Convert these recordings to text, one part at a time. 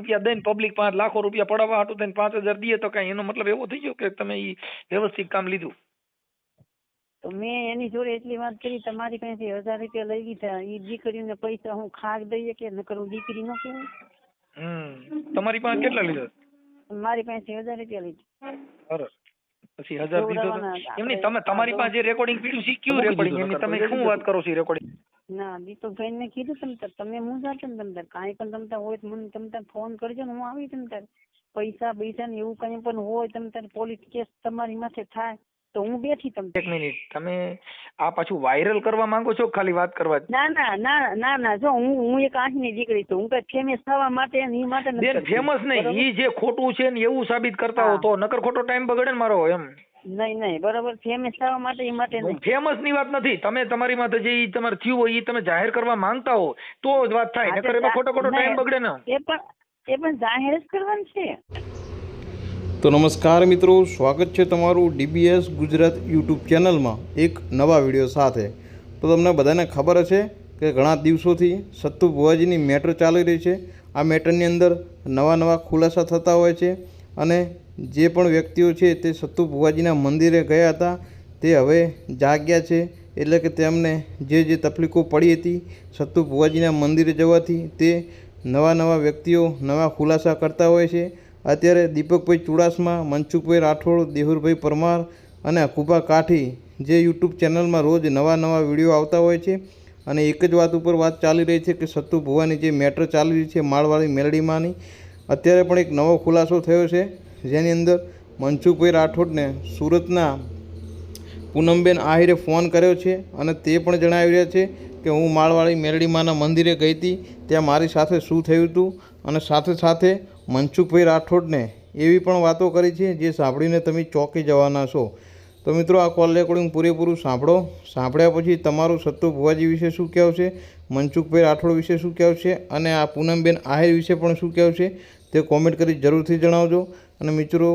રૂપિયા દઈને પબ્લિક પાંચ લાખો રૂપિયા પડાવવા હાટું થઈને પાંચ હજાર દઈએ તો કઈ એનો મતલબ એવો થઈ ગયો કે તમે ઈ વ્યવસ્થિત કામ લીધું? તો મેં એની જોડે એટલી વાત કરી તમારી પાસેથી હજાર રૂપિયા લઈ લીધા એ દીકરીને પૈસા હું ખાક દઈએ કે નકર હું દીકરી ન કહેવાય? હમ. તમારી પાસે કેટલા લીધા? મારી પાસેથી હજાર રૂપિયા લીધા. સરસ. પછી હજાર દીધો તો જોવડાવવાના એમ નહીં આપણે તમે તમારી પાસે જે રેકોર્ડિંગ પીડ્યું કયું રેકોર્ડિંગ એમની તમે શું વાત કરો છો રેકોર્ડિંગ ના દીપકભાઈ ને કીધું તમ તાર તમે હું જાતે ને તમ તાર કાંઈ પણ તમ તાર હોય તો મને તમ તાર ફોન કરજો ને હું આવી તમ તાર. પૈસા પૈસા ને એવું કઈ પણ હોય તમ તાર પોલીસ કેસ તમારી માથે થાય તો હું બેઠી તમને એક મિનિટ તમે આ પાછું વાયરલ કરવા માંગો છો ખાલી વાત કરવા ના ના ના ના ના જો હું હું એક આંખની દીકરી છું હું કઈ ફેમસ થવા માટે ને ઈ માટે બેન ફેમસ નહીં એ ઈ જે ખોટું છે ને એવું સાબિત કરતા હા. તો નકર ખોટો ટાઈમ બગડે ને મારો એમ. નહીં નહીં બરોબર ફેમસ થવા માટે એ માટે નહીં. ફેમસની વાત નથી. તમે તમારી માટે જે તમારે થયું હોય એ તમે જાહેર કરવા માંગતા હો તો જ વાત થાય. નકર એમાં ખોટો ખોટો ટાઈમ બગડે ને. એ પણ એ પણ જાહેર જ કરવાનું છે. તો નમસ્કાર મિત્રો સ્વાગત છે તમારું ડીબીએસ ગુજરાત યુટ્યુબ ચેનલમાં એક નવા વીડિયો સાથે. તો તમને બધાને ખબર હશે કે ઘણા દિવસોથી સત્તુ ભુવાજીની મેટર ચાલી રહી છે. આ મેટરની અંદર નવા નવા ખુલાસા થતા હોય છે અને જે પણ વ્યક્તિઓ છે તે સત્તુ ભુવાજીના મંદિરે ગયા હતા, તે હવે જાગ્યા છે. એટલે કે તેમને જે જે તકલીફો પડી હતી સત્તુ ભુવાજીના મંદિરે જવાથી તે નવા નવા વ્યક્તિઓ નવા ખુલાસા કરતા હોય છે. અત્યારે દીપકભાઈ ચુડાસમા, મનસુખભાઈ રાઠોડ, દેહુરભાઈ પરમાર અને અકુભા કાઠી જે યુટ્યુબ ચેનલમાં રોજ નવા નવા વીડિયો આવતા હોય છે. અને એક જ વાત ઉપર વાત ચાલી રહી છે કે સત્તુ ભુવાની જે મેટર ચાલી રહી છે માળવાળી મેલડીમાંની, અત્યારે પણ એક નવો ખુલાસો થયો છે. જેની અંદર મનસુખભાઈ રાઠોડને સુરતના પૂનમબેન આહિરે ફોન કર્યો છે અને તે પણ જણાવી રહ્યા છે કે હું માળવાળી મેરડીમાના મંદિરે ગઈ હતી, ત્યાં મારી સાથે શું થયું હતું અને સાથે સાથે મનસુખભાઈ રાઠોડને એવી પણ વાતો કરી છે જે સાંભળીને તમે ચોંકી જવાના છો. તો મિત્રો, આ કોલ રેકોર્ડિંગ પૂરેપૂરું સાંભળો. સાંભળ્યા પછી તમારું સત્તુ ભુવાજી વિશે શું કહેવું છે, મનસુખભાઈ રાઠોડ વિશે શું કહેવું છે અને આ પૂનમબેન આહિર વિશે પણ શું કહેવું છે તે કોમેન્ટ કરી જરૂરથી જણાવજો. અને મિત્રો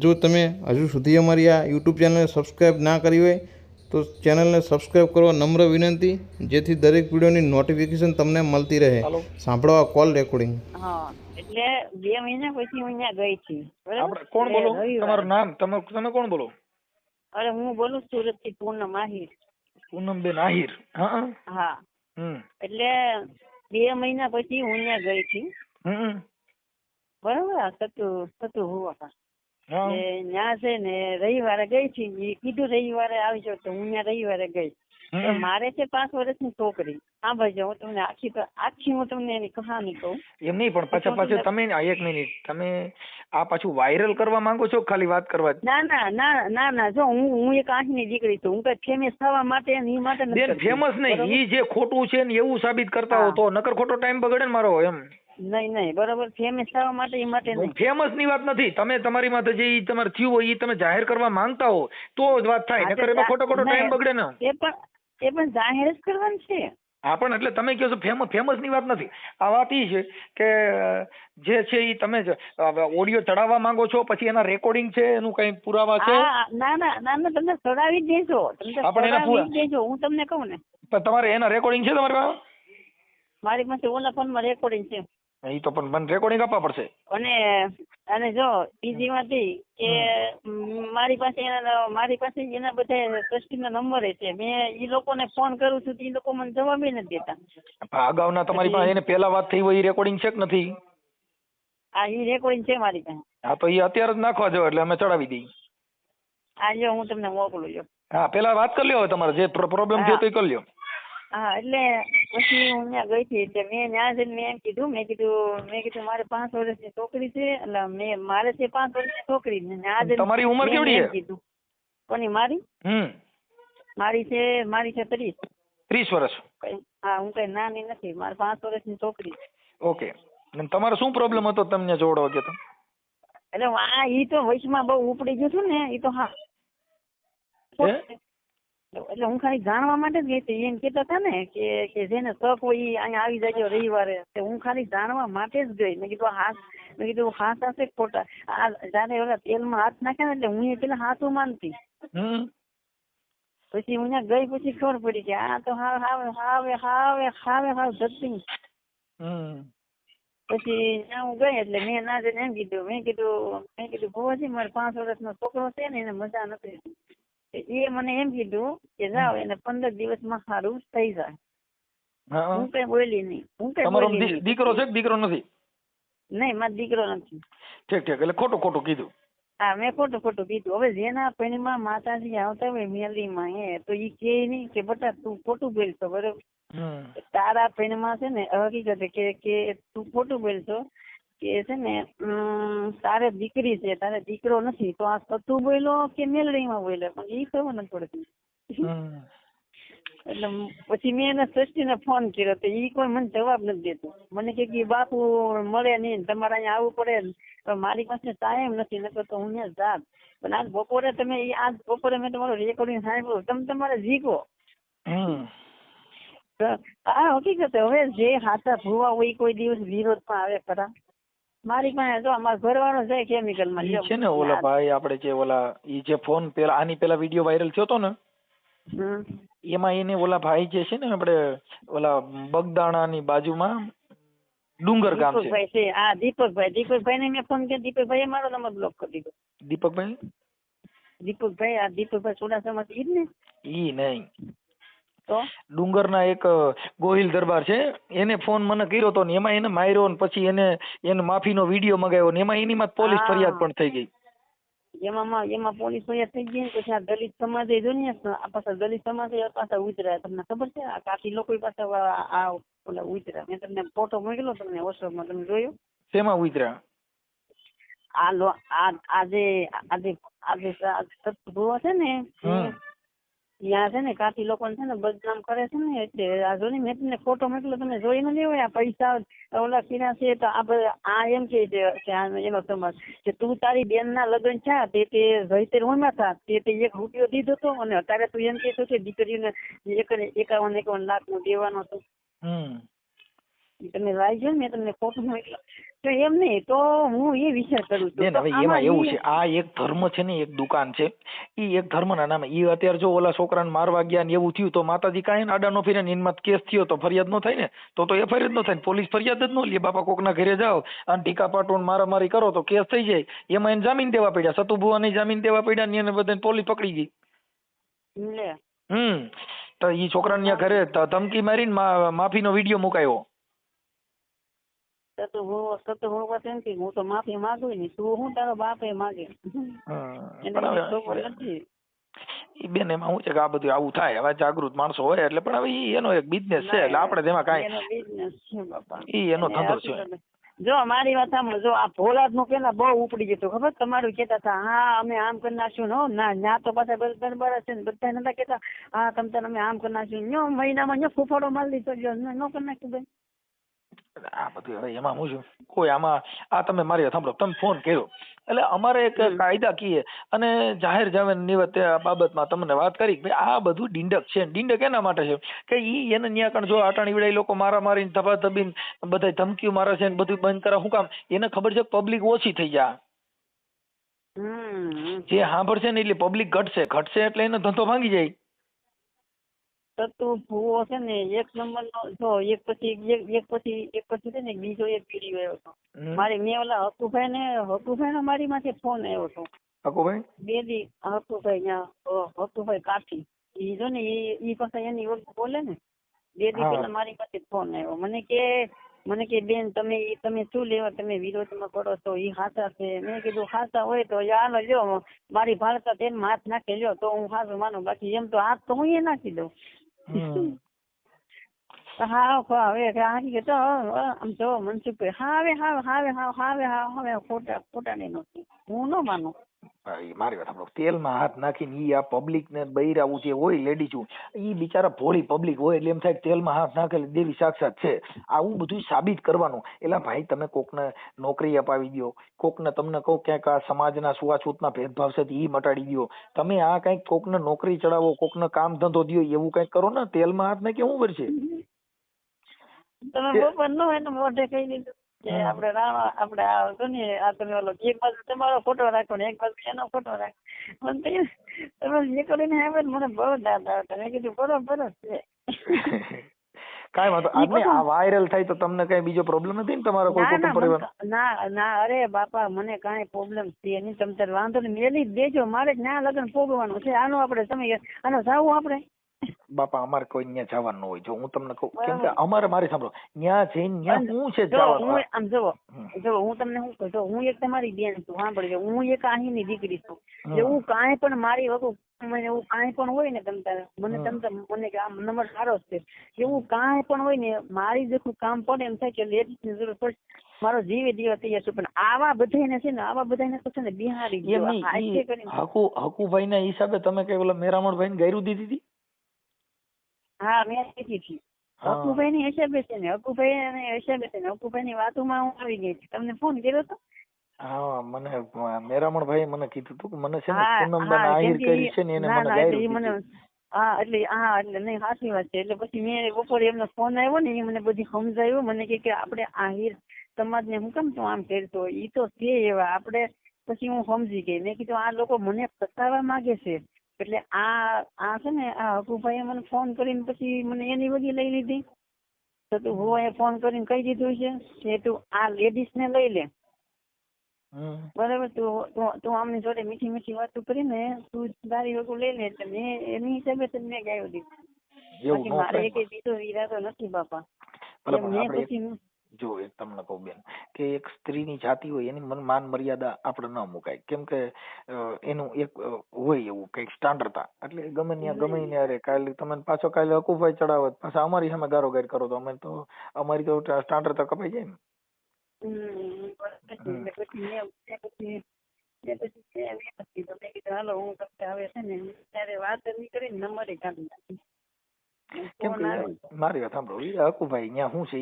જો તમે હજુ સુધી અમારી આ યુટ્યુબ ચેનલને સબસ્ક્રાઈબ ના કરી હોય તો ચેનલને સબસ્ક્રાઈબ કરવા નમ્ર વિનંતી. જેથી દરેક વિડીયોની નોટિફિકેશન તમને મળતી રહે. સાંભળવા કોલ રેકોર્ડિંગ હા એટલે બે મહિના પછી હું અહીંયા ગઈ હતી આપણે કોણ બોલો? તમારું નામ? તમે તમે કોણ બોલો? અરે હું બોલું સુરતથી પૂનમ આહિર. પૂનમબેન આહિર. હા હા. એટલે બે મહિના પછી હું અહીંયા ગઈ હતી હમ. બરાબર? થતું હોવા ત્યાં છે ને રવિવારે ગઈ છી એ કીધું રવિવારે આવજો તો હું ત્યાં રવિવારે ગઈ. મારે છે પાંચ વર્ષની છોકરી. હા ભાઈ હું તમને આખી આખી હું તમને એની કહાની કહું. એમ નહીં પણ પાછા પાછું તમે એક મિનિટ. તમે આ પાછું વાયરલ કરવા માંગો છો ખાલી વાત કરવા? ના ના ના ના ના જો હું હું એક આંખની દીકરી છું. હું કઈ ફેમસ થવા માટે એ માટે બેન ફેમસ નહીં. એ ઈ જે ખોટું છે ને એવું સાબિત કરતા હો. તો. નકર ખોટો ટાઈમ બગડે ને મારો એમ. નહીં નહીં બરાબર. ફેમસ થવા માટે એ માટે નહીં. ફેમસની વાત નથી. તમે તમારી માથે જે તમારે થયું હોય એ તમે જાહેર કરવા માંગતા હો તો જ વાત થાય. નકર એમાં ખોટો ખોટો ટાઈમ બગડે ને. એ પણ એ પણ જાહેર જ કરવાનું છે. હા પણ એટલે તમે કહો છો ફેમસ ફેમસની વાત નથી. આ વાત ઈ છે કે જે છે એ તમે ઓડિયો ચડાવવા માંગો છો પછી એના રેકોર્ડિંગ છે એનું કઈ પુરાવા છે? ના ના ના ના તમને ચડાવી જ દેજો. તમને ચડાવી દેજો હું તમને કહું ને. તમારે એના રેકોર્ડિંગ છે તમારી પાસે? મારી પાસે ઓલા ફોનમાં રેકોર્ડિંગ છે. ઈ તો પણ મને રેકોર્ડિંગ આપવા પડશે. અને અને જો બીજી વાત કે મારી પાસે એના મારી પાસે એના બધા ટ્રસ્ટીના નંબર છે. મેં ઈ લોકોને ફોન કરું છું એ લોકો મને જવાબ નથી દેતા. અગાઉના તમારી પાસે એને પહેલા વાત થઈ હોય એ રેકોર્ડિંગ છે કે નથી? આ એ રેકોર્ડિંગ છે મારી પાસે. હા તો એ અત્યારે જ નાખવા જો એટલે અમે ચડાવી દઈએ. આ જો હું તમને મોકલું જો. હા પેલા વાત કરી લ્યો તમારે જે પ્રોબ્લેમ છે હા. તો ઈ કરી લ્યો. હા એટલે પછી હું ત્યાં ગઈ હતી એટલે મેં ત્યાં જઈને મેં એમ કીધું મેં કીધું મેં કીધું મારે પાંચ વર્ષની છોકરી છે. એટલે મેં મારે છે પાંચ વર્ષની છોકરી ને ત્યાં તમારી ઉંમર કેવડી છે? કીધું. કોની મારી? હમ. મારી છે મારી છે ત્રીસ. ત્રીસ વર્ષ. હા હું કઈ નાની નથી મારે પાંચ વર્ષની છોકરી છે. ઓકે. તમારો શું પ્રોબ્લેમ હતો તમને જોડો ગયો તો? એટલે આ ઈ તો વચમાં બહુ ઉપડી ગયું છું ને ઈ તો હે? એટલે હું ખાલી જાણવા માટે જ ગઈ હતી. એમ કહેતા હતા ને કે કે જેને તક હોય એ અહીંયા આવી જાય રવિવારે. તે હું ખાલી જાણવા માટે જ ગઈ. મેં કીધું હાથ મેં કીધું હાથ હશે ખોટા? આ જયારે ઓલા તેલમાં હાથ નાખ્યા ને એટલે હું એ પેલા હાથું માનતી પછી હું ત્યાં ગઈ પછી ખબર પડી કે આ તો હાવ હાવ હાવે હાવે હાવે હાવ જતી. પછી ત્યાં હું ગઈ એટલે મેં ના જઈને એમ કીધું મેં કીધું મેં કીધું ભુવાજી મારે પાંચ વર્ષનો છોકરો છે ને એને મજા નથી. એ મને એમ કીધું કે જાઓ એને પંદર દિવસમાં સારું થઈ જાય. હું કઈ બોલી નહીં. હું કઈ બોલી દીકરો છે દીકરો નથી? નહીં મારો દીકરો નથી. ઠીક ઠીક. એટલે ખોટું ખોટું કીધું. હા મેં ખોટું ખોટું કીધું. હવે જેના પૈણીમાં માતાજી આવતા હોય મેલીમાં હે તો એ કે નહીં કે બટા તું ખોટું બોલતો બરોબર? તારા પૈણીમાં છે ને હકીકત કે કે તું ખોટું બોલશો કે છે ને તારે દીકરી છે તારે દીકરો નથી તો આ સતું બોલ્યો કે મેલડીમાં બોલ્યો? પણ ઈ ખબર નથી પડતી. એટલે પછી મેં એને સૃષ્ટિને ફોન કર્યો તો ઈ કોઈ મને જવાબ નથી દેતો. મને કે કે બાપુ મળે નહીં તમારે અહીંયા આવવું પડે પણ મારી પાસે ટાઈમ નથી નકર તો હું ત્યાં જાત. પણ આજ બપોરે તમે આજ બપોરે મેં તમારું રેકોર્ડિંગ સાંભળ્યું તમે તમારે જીકો હમ. આ હકીકત. હવે જે હાથા ભૂવા હોય કોઈ દિવસ વિરોધમાં આવે ખરા. મારી પાસે જો અમારો ઘરવાળો જાય કેમિકલમાં ઈ છે ને ઓલા ભાઈ આપણે જે ઓલા ઈ જે ફોન પેલા આની પેલા વીડિયો વાયરલ થયો તો ને એમાં એને ઓલા ભાઈ જે છે ને આપણે ઓલા બગદાણાની બાજુમાં ડુંગર ગામ છે. દીપકભાઈ છે. હા દીપકભાઈ. દીપકભાઈ ને મેં ફોન કર્યો. દીપકભાઈ મારો નંબર બ્લોક કરી દીધો. દીપકભાઈ? દીપકભાઈ આ દીપકભાઈ ચોડાસમા ઈ ને? ઈ નહીં. તો ડુંગરના એક ગોહિલ દરબાર છે. એને ફોન મને કર્યો તો ને એમાં એને માર્યો ને પછી એને એને માફીનો વીડિયો મગાવ્યો ને એમાં એની માં પોલીસ ફરિયાદ પણ થઈ ગઈ. એમાં એમાં પોલીસ ફરિયાદ થઈ ગઈ પછી આ દલિત સમાજ જો ને આ પાછા દલિત સમાજ પાછા ઉતર્યા. તમને ખબર છે? આ કાકી લોકો પાસે આ- ઓલા ઉતર્યા. મેં તમને ફોટો મોકલો તમને વોટ્સઅપમાં તમે જોયો? શેમાં ઉતર્યા? આ લો આ આજે આજે આજે સત્ભુવા છે ને. ત્યાં છે ને કાથી લોકો છે ને બદનામ કરે છે ને એટલે આ જો ને ફોટો મોકલો તમે, જોઈ નથી હોય આ પૈસા. ઓલા કિના છે તો આ આ એમ કે એનો સમાજ કે તું તારી બેન ના લગ્ન છે તે તે રહીતર હોમાં થા, તે તે એક રૂપિયો દીધો હતો અને અત્યારે તું એમ કહેતો કે દીકરીને એક એકાવન એકાવન લાખનું દેવાનો હતો તમે લાવી ને મેં તમને ખોટું મોકલ્યો તો એમ નહીં તો હું એ વિચાર કરું છું. હવે એમાં એવું છે આ એક ધર્મ છે ને એક દુકાન છે. ઈ એક ધર્મના નામે ઈ અત્યારે જો ઓલા છોકરાને મારવા ગયા ને એવું થયું તો માતાજી કાંઈ આડા નો ફીરે ને એમાં કેસ થયો તો ફરિયાદ નો થાય ને? તો તો એફઆઈઆર જ નો થાય ને પોલીસ ફરિયાદ જ નો લે. બાપા કોકના ઘરે જાઓ અને ટીકા પાટોન મારામારી કરો તો કેસ થઈ જાય. એમાં એને જામીન દેવા પડ્યા. સતુભુવાને જામીન દેવા પડ્યા ને એને બધાને પોલીસ પકડી ગઈ. હમ. તો ઈ છોકરાને ઘરે ધમકી મારીને માફીનો વીડિયો મુકાયો. તો હું સતો એમ હું તો માફી માંગુ ને તું હું તારો બાપ એ માગે એને હવે નથી. ઈ બેન એમાં શું છે કે આ બધું આવું થાય. હવે જાગૃત માણસો હોય એટલે પણ હવે ઈ એનો એક બિઝનેસ છે. એટલે આપણે તેમાં કાંઈ એનો છે બાપા. ઈ એનો ધંધો છે. જો મારી વાત સાંભળો જો આ ભોલાદનું પેલા બહુ ઉપડી જતું ખબર? તમારું કેતા હતા હા અમે આમ કરી નાખ્યું ને. ના ના તો પાછા બધા દરબાર છે ને. બધા નતા કેતા હા તમ તાર અમે આમ કરી નાખ્યું. મહિનામાં ફૂફાડો મારી દીધો. જો ન કરી નાખ્યું બેન. આ બધું હવે એમાં હું છું. કોઈ આમાં આ તમે મારી સાંભળો તમે ફોન કર્યો. એટલે અમારે એક કાયદા કીએ અને જાહેર જમીન નિવત આ બાબતમાં તમને વાત કરી કે આ બધું ડીંડક છે. ડીંડક એના માટે છે કે ઈ એને ન્યાકણ જો આટાણી વિડાઈ લોકો મારા મારીને ધબા ધબીને બધા ધમકીઓ મારે છે ને બધું બંધ કરે શું કામ? એને ખબર છે પબ્લિક ઓછી થઈ જાય જે સાંભળશે ને એટલે પબ્લિક ઘટશે. ઘટશે એટલે એનો ધંધો ભાંગી જાય. સતુ ભૂવો છે ને એક નંબર નો જો એક પછી એક પછી એક પછી છે ને બીજો એક પીડી આવ્યો હતો. મારે મેં ઓલા હકુભાઈ ને હકુભાઈ નો મારી માથે ફોન આવ્યો હતો. હકુભાઈ? બે દી હકુભાઈ ત્યાં હકુભાઈ કાઠી. ઈ જો ને ઈ ઈ પાછા એની ઓળખ બોલે ને બે દી પેલા મારી પાસે ફોન આવ્યો. મને કે મને કે બેન તમે તમે શું લેવા તમે વિરોધમાં કરો છો? એ હાચા છે. મેં કીધું હાચા હોય તો આનો લ્યો. મારી ભારતા તેમ હાથ નાખી લ્યો તો હું હાચું માનું. બાકી એમ તો હાથ તો હું એ નાખી દઉં હમ. હા હવે હારી તો આમ જો મનસુખભાઈ, હાવે હાવે હાવે, હાવ હાવે, હાવ હવે ખોટા ખોટા નહીં હું ન માનું મારી વાત સાંભળો. તેલમાં હાથ નાખીને ઈ આ પબ્લિક ને બૈરાવું જે હોય લેડીઝ ઈ બિચારા ભોળી પબ્લિક હોય એટલે એમ થાય કે તેલમાં હાથ નાખે દેવી સાક્ષાત છે. આવું બધું સાબિત કરવાનું. એટલે ભાઈ તમે કોકને નોકરી અપાવી દો કોકને તમને કહો ક્યાંક આ સમાજના છૂઆછૂતના ભેદભાવ છે ઈ મટાડી દો તમે આ કંઈક કોકને નોકરી ચડાવો કોકને કામ ધંધો દ્યો એવું કંઈક કરો ને તેલમાં હાથ નાખે શું કરશે? તમે બપોર નો મોઢે કહી દીધું. કે. આપણે રાણા આપણે આ હતો ને આ તમે ઓલો એક બાજુ તમારો ફોટો રાખો ને એક બાજુ એનો ફોટો રાખો. મને તો તમે જે કરીને આવ્યા મને બહુ દાદ આવતા મેં કીધું બરોબર છે. કાંઈ વાંધો ઈ આ વાયરલ થાય તો તમને કઈ બીજો પ્રોબ્લેમ નથી ને તમારો કોઈ ના ના કુટુંબ પરિવાર ના ના અરે બાપા મને કાઈ પ્રોબ્લેમ છે નહીં તમે વાંધો નહીં. મેલી દેજો મારે જ ના લગ્ન ભોગવવાનું છે. આનો આપણે તમે આનો જાવું આપણે. બાપા અમારે કોઈ ત્યાં જવાનું હોય. જો હું તમને કહું કેમ કે અમારે મારી સાંભળો ત્યાં જઈને ત્યાં હું છે જવાનું હું આમ જુઓ હમ. જો હું તમને શું કહું જો હું એક તમારી બેન છું સાંભળજો હું એક અહીંની દીકરી છું. હમ. હું કાંઈ પણ મારી વગર મને એવું કાંઈ પણ હોય ને તમતા મને હમ. મને કે આમ નંબર સારો જ છે. એવું કાંઈ પણ હોય ને મારી જેટલું કામ પડે એમ થાય કે લેડીઝની જરૂર પડે મારો જીવે દીવા તૈયાર છું. પણ આવા બધાને છે ને આવા બધાને તો છે ને બિહારી હકુ હકુભાઈ ના હિસાબે તમે કઈ ઓલા મેરામણભાઈ ને ગયરું દીધી હતી હા મેં કીધી હતી. હકુભાઈ ની હિસાબે છે ને હકુભાઈ અને હિસાબે છે ને હકુભાઈ ની વાતોમાં હું આવી ગઈ તમને ફોન કર્યો હતો હા મને મેરામણભાઈ મને કીધું હતું કે મને છે ને પૂનમબેન આહિર કરી છે ને એને મને ગાયરું. હા એટલે હા એટલે નહીં સાચી વાત છે. એટલે પછી મેં બપોરે એમનો ફોન આવ્યો ને એ મને બધી સમજાયું મને કે કે આપણે સમાજ સમાજને હું કેમ તું આમ કરતો ઈ તો છે એવા. આપણે પછી હું સમજી ગઈ. મેં કીધું આ લોકો મને ફસાવા માંગે છે. એટલે આ આ છે ને આ હકુભાઈએ મને ફોન કરીને પછી મને એની વગી લઈ લીધી. તો તું ભુવાએ ફોન કરીને કહી દીધું છે કે તું આ લેડીઝ ને લઈ લે. બરાબર? તું તું આમની જોડે મીઠી મીઠી વાતો કરીને તું તારી વગર લઈ લે. એટલે મેં એની હિસાબે જ મેં ગાયો દીધું. મારે એક બીજો ઈરાદો નથી બાપા. મેં પછી જો એક તમને કહું બેન કે એક સ્ત્રીની જાતિ હોય એની મન મર્યાદા આપણે ન મુકાય. કેમ કે એનું એક હોય એવું કંઈક સ્ટાન્ડર્ડતા એટલે ગમે ત્યાં ગમે ત્યાં અરે કાલે તમે પાછો કાલે હકુભાઈ ચડાવત પાછા અમારી સામે ગારો ગાર કરો તો અમે તો અમારી તો સ્ટાન્ડર્ડતા કપાઈ જાય ને હાલો હું તમને આવે છે ને ત્યારે વાત નીકળી કરીને કાઢી નાખી કેમ કે મારી વાત સાંભળો ઈ હકુભાઈ ત્યાં શું છે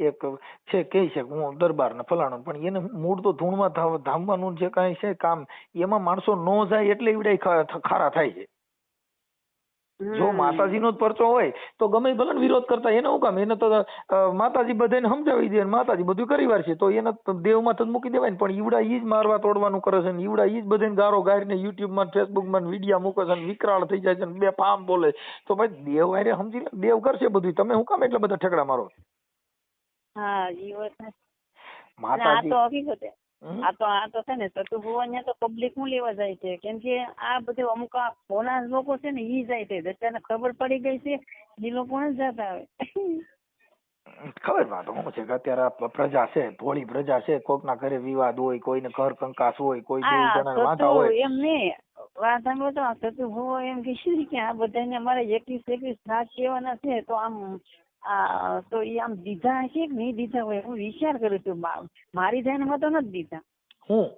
એ એક છે કે છે કે હું દરબાર ને ફલાણું પણ એને મૂળ તો ધૂળમાં ધામ- ધામવાનું જે કાંઈ છે કામ એમાં માણસો નો જાય એટલે એવડે ખારા થાય છે. જો. માતાજીનો જ પરચો હોય તો ગમે ભલે વિરોધ કરતા એને હું કામ? એને તો માતાજી બધાને સમજાવી દે માતાજી બધું કરી વાર છે તો એને દેવમાં તો મૂકી દેવાય ને પણ ઈવડા ઈ જ મારવા તોડવાનું કરે છે ને ઈવડા ઈ જ બધાને ગારો ગારીને યુટ્યુબમાં ફેસબુકમાં વીડિયો મૂકે છે ને વિકરાળ થઈ જાય છે ને બે ફામ બોલે. તો ભાઈ દેવ હારે સમજી લે દેવ કરશે બધું તમે હું કામ એટલા બધા ઠેકડા મારો હા ઈ વાત માતાજી તો હકીકત? આ તો આ તો છે ને સતુ ભુવન તો પબ્લિક હું લેવા જાય છે. કેમ કે આ બધું અમુક આ ભોળા લોકો છે ને ઈ જાય છે. દત્તાને ખબર પડી ગઈ છે ઈ લોકો જ જતા આવે ખબર વાત શું છે કે અત્યારે પ્રજા છે ભોળી પ્રજા છે કોકના ઘરે વિવાદ હોય કોઈને ઘર કંકાસ હોય કોઈ બે જણા વાંધા હોય. એમ ને વાત સાંભળો તો આ સતુ એમ કે કે આ બધાને અમારે એકવીસ એકવીસ લાખ કહેવાના છે તો આમ તો ઈ આમ દીધા હશે કે નહીં દીધા હોય હું વિચાર કરું છું મારી ધ્યાનમાં તો નથી દીધા. હું?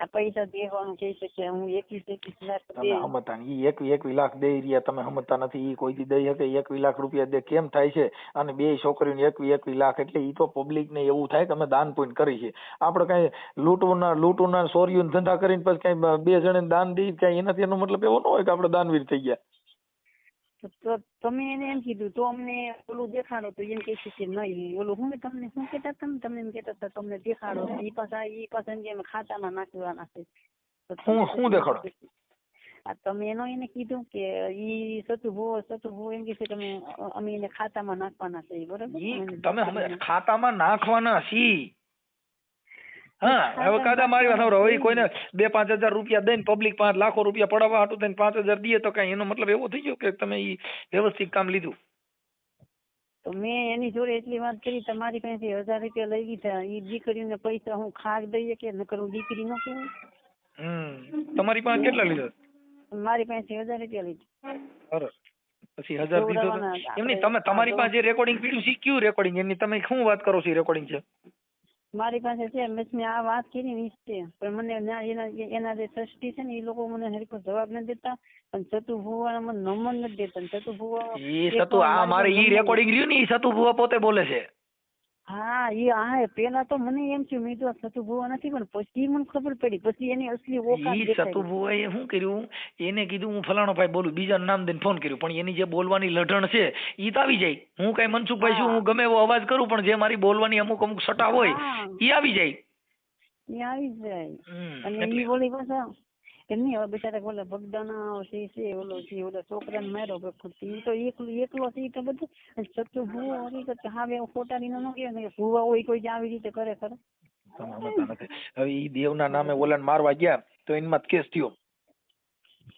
આ પૈસા દેવાનું કહી શકે હું એકવીસ એકવીસ લાખ તમે નહીં ઈ એકવી લાખ દઈ રહ્યા તમે હમતા નથી એ કોઈ દી દઈ શકે એકવી લાખ રૂપિયા દે કેમ થાય છે? અને બે છોકરીઓને એકવી એકવી લાખ એટલે એ તો પબ્લિક ને એવું થાય કે અમે દાન પૂન કરી છે. આપણે કઈ લૂંટવાના લૂંટવાના ચોરીઓના ધંધા કરીને પછી કઈ બે જણે દાન દઈ કઈ એનાથી એનો મતલબ એવો ન હોય કે આપણે દાનવીર થઈ ગયા. તો તમે એને એમ કીધું તો અમને ઓલું દેખાડો તો એમ કહે છે કે નહીં. ઓલું હું તમને શું કહેતા તમે તમને એમ કહેતા હતા તમને દેખાડો. એ પાછા ઈ પાછા એમ ખાતામાં નાખવાના છે. શું- શું દેખાડો? તમે એનો એને કીધું કે ઈ સતુ ભુવો સતુ ભુવો એમ કે છે કે અમે એને ખાતામાં નાખવાના છે બરોબર? તમે ખાતામાં નાખવાના છી હા હવે કાદા મારી વાત સાંભળો. હવે કોઈને બે પાંચ હજાર રૂપિયા દઈને પબ્લિક પાંચ લાખો રૂપિયા પડાવવા હાટું થઈને પાંચ હજાર દઈએ તો કઈ એનો મતલબ એવો થઈ ગયો કે તમે ઈ વ્યવસ્થિત કામ લીધું? તો મેં એની જોડે એટલી વાત કરી તમારી પાસેથી હજાર રૂપિયા લઈ લીધા. એ દીકરીને પૈસા હું ખાક દઈએ કે નકર હું દીકરી નો હમ. તમારી પાસે કેટલા લીધા? મારી પાસે હજાર રૂપિયા લીધા. સરસ. પછી હજાર દીધો એમની તમે તમારી પાસે રેકોર્ડિંગ પીડ્યું છે કયું રેકોર્ડિંગ એની તમે શું વાત કરો છો રેકોર્ડિંગ છે? મારી પાસે છે મેં મેં આ વાત કરી વીસ છે પણ મને એના એના જે ટ્રસ્ટી છે ને એ લોકો મને હરખો જવાબ નથી દેતા. પણ સતુ ભુવા મને નંબર નથી દેતા. સતુ ભુવા એ સતુ આ મારે ઈ રેકોર્ડિંગ રહ્યું ને ઈ સતુ ભુવા પોતે બોલે છે. હા ઈ હા પેલા તો મને એમ થયું મેં તો સતુભુવા ભુવા નથી પણ પછી મને ખબર પડી. પછી એની અસલી ઓકાત ઈ દેખાઈ સતુ શું કર્યું? એને કીધું હું ફલાણો ભાઈ બોલું બીજાનું નામ દઈને ફોન કર્યો પણ એની જે બોલવાની લઢણ છે ઈ તો આવી જાય. હું કઈ મનસુખભાઈ છું હું. ગમે એવો અવાજ કરું પણ જે મારી બોલવાની અમુક અમુક સટા હોય. ઈ આવી જાય. ઈ આવી જાય. અને ઈ બોલી પાછા એમની હવે બિચારા ઓલા ભગદાના છે છે ઓલો છે ઓલા છોકરાને માર્યો ઈ તો એકલો એકલો છે તો બધું. સચ્ચો ભૂવો હકીકત કે હા બે ખોટા ની ન કે ભૂવા હોય કોઈ આવી રીતે કરે ખરે. હવે ઈ દેવના નામે ઓલાને મારવા ગયા તો એનમાં કેસ થયો.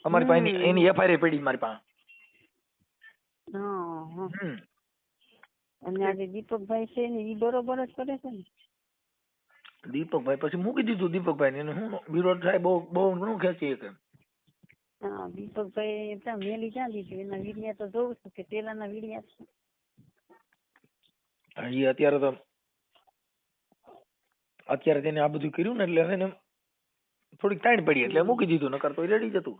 અમારી પાસે એની- એફઆઈઆર પડી મારી પાસે. હા હા. હમ. અને આજે દીપકભાઈ છે ને ઈ બરોબર જ કરે છે ને. દીપકભાઈ પછી મૂકી દીધું દીપકભાઈ ને હું વિરોધ થાય બહુ બહુ ઘણું ખેંચી હા દીપકભાઈ ત્યાં મેલી ક્યાં દીધું? એના વીડિયા તો જોઉં છું કે પેલાના વીડિયા એ અત્યારે તો અત્યારે તેને આ બધું કર્યું ને એટલે હવે એને થોડીક તાણ પડી એટલે મૂકી દીધું નકર તો રેડી જતું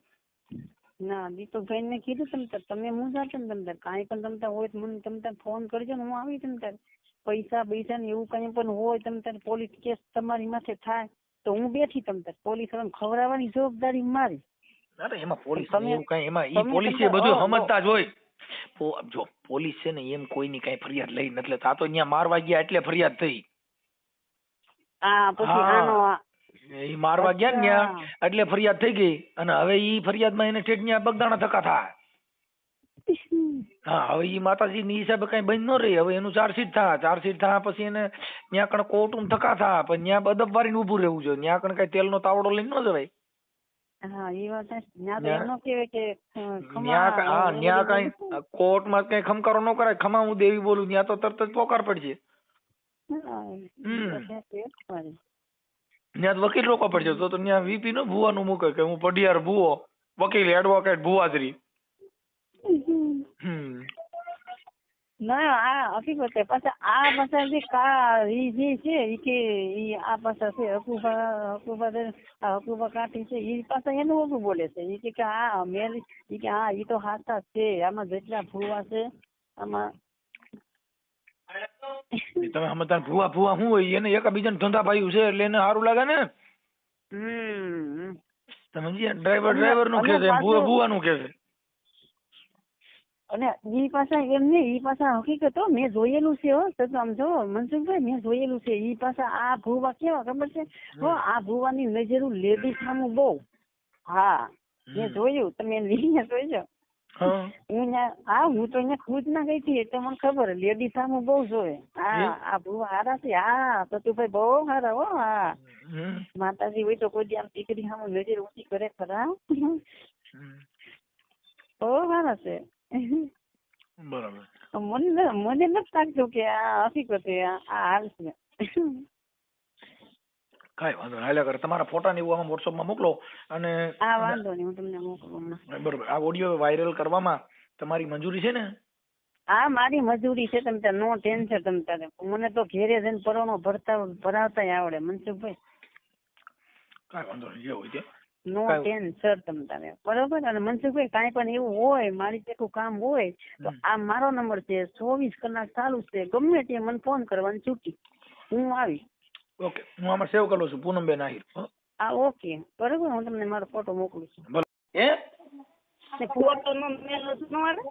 ના દીપકભાઈ ને કીધું તમ તમે તમે મૂંઝાશો ને તમ તાર. કાંઈ પણ તમતા હોય તો મને તમ તાર ફોન કરજો ને હું આવી તમ તાર. પૈસા પૈસા ને એવું કઈ પણ હોય તમે તાર પોલીસ કેસ તમારી માથે થાય તો હું બેઠી તમે તાર. પોલીસ વાળાને ખવડાવવાની જવાબદારી મારી. અરે એમાં પોલીસ એવું કઈ એમાં ઈ પોલીસ એ બધું. સમજતા જ હોય. જો પોલીસ છે ને એમ કોઈની કઈ ફરિયાદ લઈ નથી લેતા. આ તો અહીંયા મારવા ગયા એટલે ફરિયાદ થઈ. આ પછી આનો એ મારવા ગયા ને ત્યાં એટલે ફરિયાદ થઈ ગઈ. અને હવે ઈ ફરિયાદમાં એને ઠેઠ બગદાણા થકા થાય. હા હવે ઈ માતાજી ની હિસાબે કઈ બંધ ન રહી. હવે એનું ચાર્જશીટ થા. ચાર્જશીટ થા પછી એને ત્યાં કણ કોર્ટમાં થકા થા. પણ ત્યાં અદબ વારીને ઊભું રહેવું જોઈએ. ત્યાં કણ કઈ તેલનો તાવડો લઈને ન જવાય. હા એ વાત સાચી. ન્યા તો ન્યા- એમ ન કહેવાય કે અ, ખમા, ન્યા ક- હા એવું ન્યા બધું કઈ ખમકારો ન કરાય. ખમા હું દેવી બોલું ત્યાં તો તરત જ પોકાર પડશે. ત્યાં વકીલ રોકવા પડશે. તો તો ત્યાં વીપી નો ભુવાનું મૂકે કે હું પડિયાર ભુવો વકીલ એડવોકેટ ભુવાજરી ના આ હકીકત પાછા આ પાછા જે કા ઈ જે છે ઈ કે ઈ આ પાછા છે હકુબા હકુબા આ હકુબા કાઠી છે ઈ પાછા એનું ઓછું બોલે છે ઈ કે આ મેલ ઈ કે આ ઈ તો હાથા છે આમાં જેટલા ભૂવા છે આમાં તમે સમજતા. ભુવા ભુવા શું હોય? એને એકબીજાને ધંધા ભાઈ છે એટલે એને સારું લાગે ને? હમ. તમે સમજ્યા ડ્રાઈવર ડ્રાઈવરનું કે છે ભુવા ભૂવા ભુવા નું કે છે. અને ઈ પાછા એમ નહીં ઈ પાછા હકીકત મેં જોયેલું છે હો તો આમ જો મનસુખભાઈ મેં જોયેલું છે. ઈ પાછા આ ભૂવા કેવા ખબર છે? હો આ ભૂવાની નજરું લેડીઝ સામું બહુ. હા મેં જોયું તમે વીડિયો જોઈજો હા. હું હા તો અહીંયા ખુદ ના ગઈ હતી એટલે મને ખબર લેડી સામું બહુ જોવે. હા આ ભૂવા હારા છે. હા તો તું ભાઈ બહુ હારા હો હા. માતાજી હોય તો કોઈ આમ દીકરી સામું નજર ઊંચી કરે ખરા. બહુ હારા છે. બરાબર. મને મને નથી લાગતું કે આ હકીકત આ આ હાલ છે. કાંઈ વાંધો નહીં. કરે. તમારા ફોટા ને એવું આમાં વોટ્સઅપમાં મોકલો અને આ વાંધો નહીં હું તમને મોકલું બરોબર. આ ઓડિયો વાયરલ કરવામાં તમારી મંજૂરી છે ને? હા મારી મજૂરી છે. તમે ત્યાં નો ટેન્શન તમે તારે. મને તો ઘેરે જઈને પરણો ભરતા ભરાવતા આવડે. મનસુખભાઈ. કાંઈ વાંધો નહીં. જે હોય તે. નો ટેન્શન તમ તમે. બરોબર? અને મનસુખભાઈ કાંઈ પણ એવું હોય મારી જેટલું કામ હોય તો આ મારો નંબર છે ચોવીસ કલાક ચાલુ છે. ગમે તે મને ફોન કરવાની છૂટી. હું આવી. ઓકે. હું આમાં સેવ કરું છું. પૂનમબેન આહિર. આ ઓકે. બરોબર? હું તમને મારો ફોટો મોકલું છું. ભલે. એ ને ફોટો નો મેલવો ન આવે?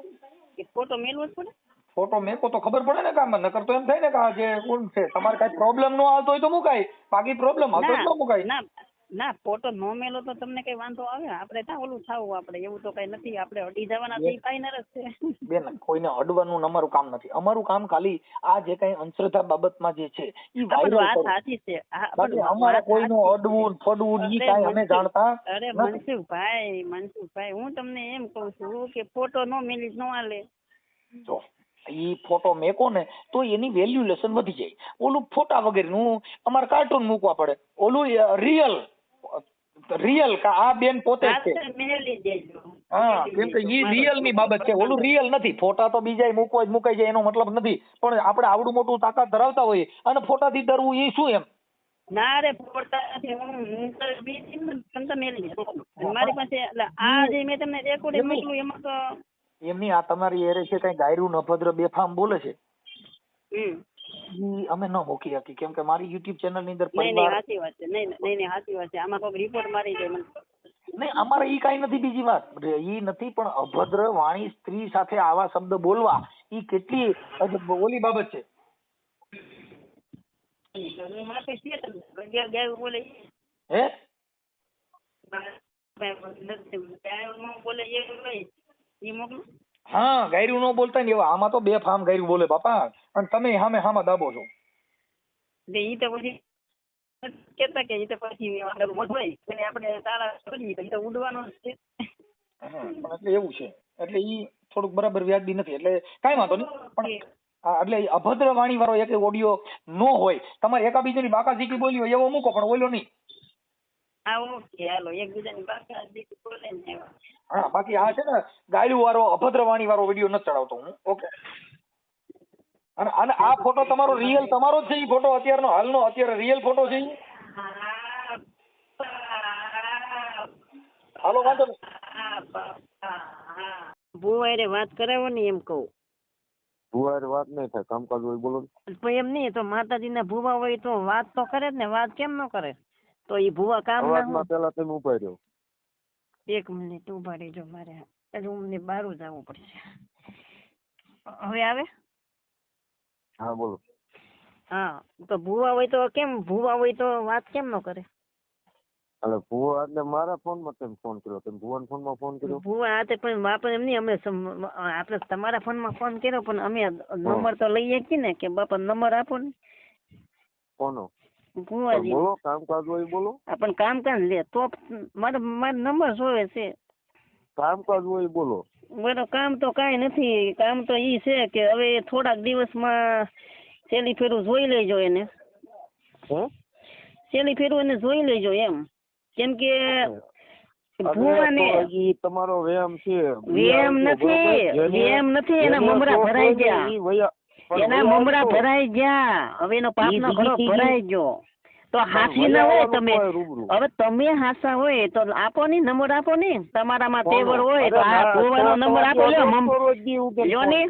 કે ફોટો મેલવો પડે? ફોટો મેકો તો ખબર પડે ને કામ નકર તો એમ થાય ને કે આ જે કોણ છે તમારે કઈ પ્રોબ્લેમ નો આવતો હોય તો મુકાય. બાકી પ્રોબ્લેમ આવતો તો મુકાય. ના. ના ફોટો નો મેલો તો તમને કઈ વાંધો આવે? આપણે ત્યાં ઓલું થાવું આપણે એવું તો કઈ નથી. આપણે અડી જવાના થી ઈ ફાઈનર જ છે. બેન કોઈને અડવાનું અમારું કામ નથી. અમારું કામ ખાલી આ જે કઈ અંધશ્રદ્ધા બાબતમાં જે છે ઈ વાયરલ આ સાચી છે. અમારે કોઈનું અડવું ફડવું ઈ અરે અમે જાણતા અરે. મનસુખભાઈ મનસુખભાઈ હું તમને એમ કઉ છું કે ફોટો નો મેલી નો આલે જો ઈ ફોટો મેકો ને તો એની વેલ્યુલેશન વધી જાય. ઓલું ફોટા વગેરેનું અમારે કાર્ટૂન મૂકવા પડે. ઓલું રિયલ રિયલ આ બેન પોતે છે. હા કેમ કે ઈ રિયલની બાબત છે. ઓલું રિયલ નથી. ફોટા તો બીજા મૂકવા જ મુકાઈ જાય એનો મતલબ નથી. પણ આપણે આવડું મોટું તાકાત ધરાવતા હોઈએ અને ફોટાથી ડરવું એ શું એમ? ના રે ફોટા હું હું તો બીજી ને તમ તો મેલી મારી પાસે આ જે મેં તમને રેકોર્ડિંગ એમની- મોકલું એમાં તો એમની આ તમારી એરે છે કઈ ગાયરું નભદ્ર બેફામ બોલે છે? હમ. ઈ અમે ન મૂકી શકી કેમ કે મારી યુટ્યુબ ચેનલની અંદર નહીં નહીં પરિવાર સાચી વાત છે. નહીં નહીં નહીં સાચી વાત છે. આમાં કોઈક રિપોર્ટ મારી જાય મને. નહીં અમારે ઈ કાંઈ નથી બીજી વાત. ઈ નથી પણ અભદ્ર વાણી સ્ત્રી સાથે આવા શબ્દ બોલવા ઈ કેટલી અજ- ઓલી બાબત છે. ગયા હે? નથી ગાયું ન બોલે એ નહીં એ મોકલું હા ગાયરું ન બોલતા ને એવા. આમાં તો બે ફામ ગાયરું બોલે બાપા. અને તમે સામે સામે દાબો છો. એટલે ઈ તો પછી કેતા કે ઈ તો પછી વધવાય અને આપણે તારા કરીએ તો ઈ તો ઉડવાનો છે. એટલે એવું છે. એટલે ઈ થોડુંક બરાબર વ્યાજબી નથી. એટલે કાંઈ વાંધો નહીં. પણ એટલે અભદ્ર વાણી વાળો એક ઓડિયો નો હોય. તમારે એકાબીજાની બાકા ઝીકી બોલી હોય એવો મૂકો પણ ઓલો નહીં. હા બાકા ને આ છે ને ગાયલું વાળો અભદ્ર વાણી વાળો વીડિયો નથી ચડાવતો હું. ઓકે. અને અને આ ફોટો તમારો રિયલ તમારો જ છે એ ફોટો અત્યારનો હાલનો અત્યારે રિયલ ફોટો છે હાલો વાંધો ભુવારે વાત કરાવો ને એમ કહું. ભુવારે વાત નહીં થાય કામકાજ હોય બોલો ને. પણ એમ નહીં તો માતાજીના ભુવા હોય તો વાત તો કરે જ ને વાત કેમ ન કરે? તો એ ભુવા કામ ના પેલા તમે ઊભા રહ્યો એક મિનિટ ઊભા રહેજો મારે. રૂમની બહાર જવું પડશે. હવે આવે? હા બોલો. હા તો ભુવા હોય તો કેમ ભુવા હોય તો વાત કેમ ન કરે? એટલે ભૂવા એટલે મારા ફોનમાં તમે ફોન કર્યો? તમે ભુવાના ફોનમાં ફોન કર્યો? ભુવા તે પણ આપણે એમ નહીં અમે આપણે તમારા ફોનમાં ફોન કર્યો પણ અમે નંબર તો લઈએ છીએ ને કે બાપા નંબર આપો ને? કોનો? ભુવાજી. બોલો કામકાજ હોય બોલો. આપણ કામ કામ લે તો મારે મારો નંબર જોવે છે. કામકાજ હોય બોલો. બરો કામ તો કાંઈ નથી. કામ તો ઈ છે કે હવે થોડાક દિવસમાં સેલી ફેરું જોઈ લેજો એને. હે? છેલ્લી ફેરું એને જોઈ લેજો એમ. કેમ કે તમારો વેમ છે. વેમ નથી. વેમ નથી. એના મમરા ભરાઈ ગયા. એના મમરા ભરાઈ ગયા. હવે એનો પાપનો ઘડો ભરાઈ ગયો. તો હાસી ના હોય તમે. હવે તમે હાસા હોય તો આપો ને નંબર આપો ને. તમારામાં તેવર હોય તો આ ગોવાનો નંબર આપો લ્યો લ્યો ને.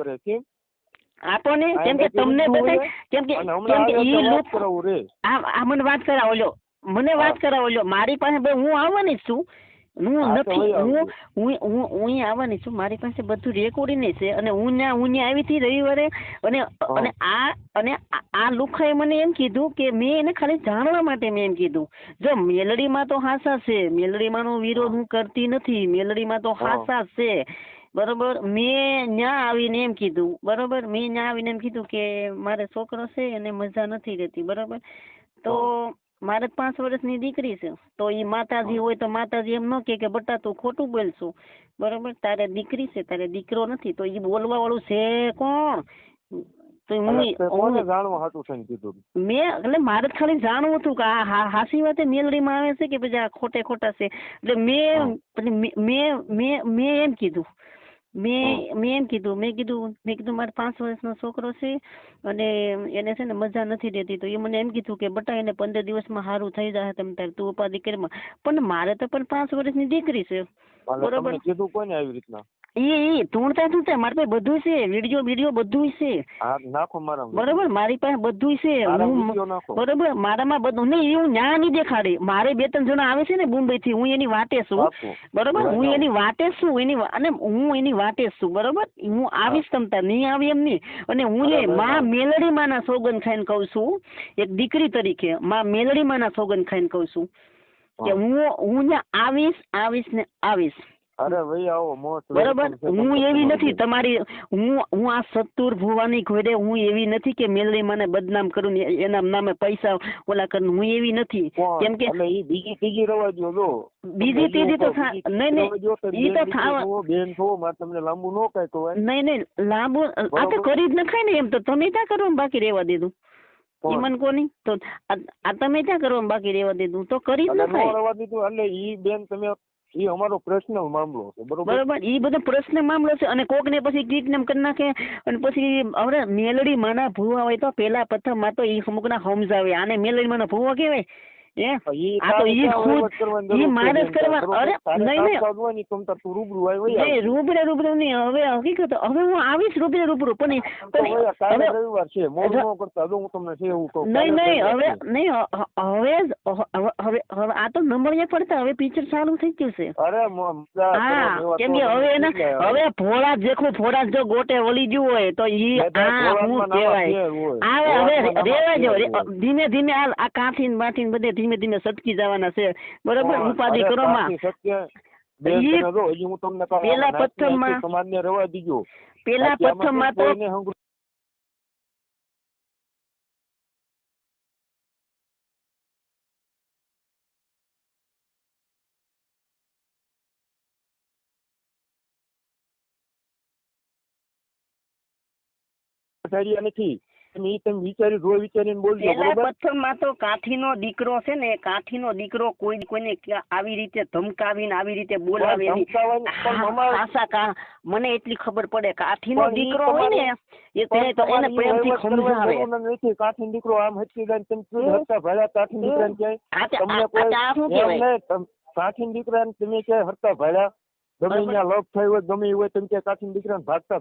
આપો ને. કેમ કે તમને બધા કેમ કે કેમ કે ઈ લોકો આ મને વાત કરાવો લ્યો. મને વાત કરાવો લ્યો. મારી પાસે હું આવવાની છું. હું નથી હું હું હું હું આવવાની છું. મારી પાસે બધું રેકોર્ડિંગ છે અને હું ત્યાં હું ત્યાં આવી હતી રવિવારે અને અને આ અને આ- આ લુખાએ મને એમ કીધું કે મેં એને ખાલી જાણવા માટે મેં એમ કીધું. જો મેલડીમાં તો હાસા છે. મેલડીમાંનો વિરોધ હું. કરતી નથી. મેલડીમાં તો હાસા છે. બરોબર? મેં ન્યા આવીને એમ કીધું. બરોબર? મેં ન્યા આવીને એમ કીધું કે મારે છોકરો છે અને મજા નથી રહેતી. બરોબર? તો મારે પાંચ વર્ષની દીકરી છે. તો એ માતાજી હોય તો માતાજી એમ ન કે કે બટા તું ખોટું બોલશું. બરોબર? તારે દીકરી છે તારે દીકરો નથી. તો એ બોલવા વાળું છે કોણ? તો હું જાણવા હાટું થઈને કીધું. મેં એટલે મારે ખાલી જાણવું હતું કે આ હાસી વાતે મેલડીમાં આવે છે કે પછી આ ખોટે ખોટા છે? એટલે મેં મેં મેં મેં એમ કીધું. મેં મેં એમ કીધું મેં કીધું મેં કીધું મારે પાંચ વર્ષનો છોકરો છે અને એને છે ને મજા નથી રહેતી. તો એ મને એમ કીધું કે બટા એને પંદર દિવસમાં સારું થઈ જાય તમ તારે તું ઉપાધિ કરીમાં પણ મારે તો પણ પાંચ વર્ષની દીકરી છે. બરોબર. કીધું કોને આવી રીતના. એ એ તુણતા તુણતા મારી પાસે બધું છે. વીડિયો વીડિયો બધું છે. નાખો મારા બરોબર? મારી પાસે બધું છે. હું બરોબર? મારામાં બધું નહીં એ હું ન્યા નહીં દેખાડી. મારે બે ત્રણ જણા આવે છે ને મુંબઈ થી હું એની વાટે છું. બરોબર? હું એની વાટે છું એની અને હું એની વાટે છું. બરોબર? હું આવીશ તમતા નહીં આવી એમ નહીં. અને હું એ. માં મેલડી માના સોગન ખાઈને કહું છું એક દીકરી તરીકે માં મેલડી માના સોગન ખાઈને કહું છું કે હું. હું ત્યાં આવીશ આવીશ ને આવીશ. અરે ભાઈ આવો મોસ્ટ બરાબર? હું એવી નથી તમારી હું હું આ સત્તુર ભુવાની ખોડે હું એવી નથી કે મેલડી મને બદનામ કરું ને એના નામે પૈસા ઓલા કરું હું એવી નથી. કેમ કે એટલે ઈ બીજી ત્રીજી રવા જો. જો બીજી ત્રીજી તો નહીં, નહીં, ઈ તો થાવ બેન છો મારે તમને લાંબુ નો કાંઈ તો નહીં નહીં લાંબુ આ તો કરી જ નખાય ને એમ તો તમે ક્યાં કરો બાકી રહેવા દીધું? ઈમન મન કોની? તો આ તમે ત્યાં કરો બાકી રહેવા દીધું? તો કરી જ નખાય. રવા દીધું એટલે ઈ બેન તમે ઈ અમારો પર્સનલ મામલો છે, બરોબર? બરોબર. એ બધો પ્રશ્ન મામલો છે અને કોક ને પછી કિડનેપ કરી નાખે અને પછી હવે મેલડી માના ભૂવા હોય તો પેલા પ્રથમમાં તો એ અમુક ના સમજાવે આને મેલડી માના ભૂવા કહેવાય? આ તો નંબર રૂબરૂ. રૂબરૂ નહીં. હવે હકીકત હવે હું આવીશ રૂબરૂ રૂબરૂ. પણ રવિવાર છે. કરતા હું તમને છે એવું કહું. નહીં નહીં હવે નહીં હવે હવે હવે આ તો નંબરિયા પડતા. હવે પિક્ચર ચાલુ થઈ ગયું છે. અરે હા કેમ કે હવે એના હવે ભોળા જેખું ફોડા જો ગોટે વળી ગયું હોય તો ઈ આ હું કહેવાય. હવે રેવા જો. ધીમે ધીમે આ કાંઠી બાઠી બધે ધીમે ધીમે સટકી જવાના છે. બરોબર? ઉપાધિ કરો માં પેલા પ્રથમમાં સમાજને રવા દીજો. પેલા પ્રથમમાં તો નથી. ઈ તમે વિચારી જો વિચારીને બોલજો બરોબર? પથ્થરમાં તો કાઠીનો દીકરો છે ને કાઠીનો દીકરો કોઈ કોઈને આવી રીતે ધમકાવીને આવી રીતે બોલાવે કા મને એટલી ખબર પડે કાઠીનો દીકરો હોય ને એ તેને તો એને પ્રેમથી સમજાવે. નથી. કાઠી દીકરો આમ હચકી જાય ને તમે શું હતા ભલા ભાડ્યા કાઠી દીકરાને ક્યાંય? તમને કોઈ આ શું કહેવાય? નહીં, તમ- કાઠી દીકરાને તમે ક્યાંય હરતા ભલા ગમે ત્યાં લપ થયો હોય ગમે એવું હોય તમે ક્યાંય કાઠી દીકરાને ભાગતા